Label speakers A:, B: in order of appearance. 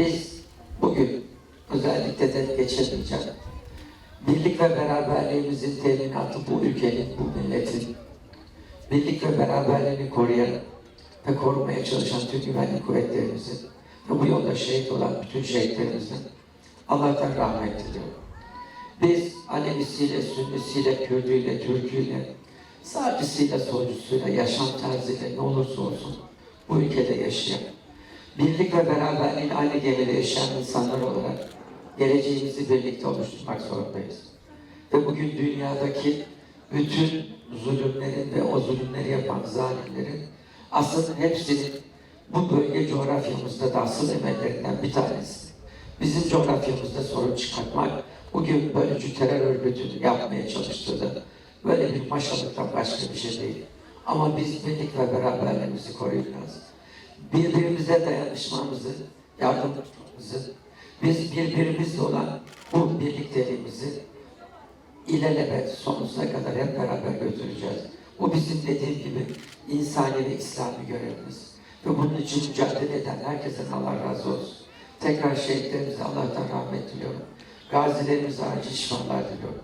A: Biz bugün özellikle de geçemeyeceğim. Birlik ve beraberliğimizin teminatı bu ülkenin, bu milletin birlik ve beraberliğini koruyan ve korumaya çalışan tüm güvenlik kuvvetlerimizin ve bu yolda şehit olan bütün şehitlerimizin Allah'tan rahmet diliyorum. Biz Alevisiyle, Sünnisiyle, Kürdüyle, Türküyle, Sağcısıyla, solcusuyla, yaşam tarzıyla ne olursa olsun bu ülkede yaşayan, birlik ve beraberliğin aynı gemide yaşayan insanlar olarak geleceğimizi birlikte oluşturmak zorundayız. Ve bugün dünyadaki bütün zulümlerin ve o zulümleri yapan zalimlerin aslında hepsinin bu bölge coğrafyamızda da asıl emellerinden bir tanesi. Bizim coğrafyamızda sorun çıkartmak, bugün bölücü terör örgütünün yapmaya çalıştığı böyle bir maşalıktan başka bir şey değil. Ama biz birlik ve beraberliğimizi koruyacağız. Birbirimize dayanışmamızı, yardımcımızı, biz birbirimizle olan bu birlikteliğimizi ilelebet sonsuza kadar hep beraber götüreceğiz. Bu bizim dediğim gibi insani ve İslami görevimiz. Ve bunun için mücadele eden herkesten Allah razı olsun. Tekrar şehitlerimize Allah'tan rahmet diliyorum. Gazilerimize acil şifalar diliyorum.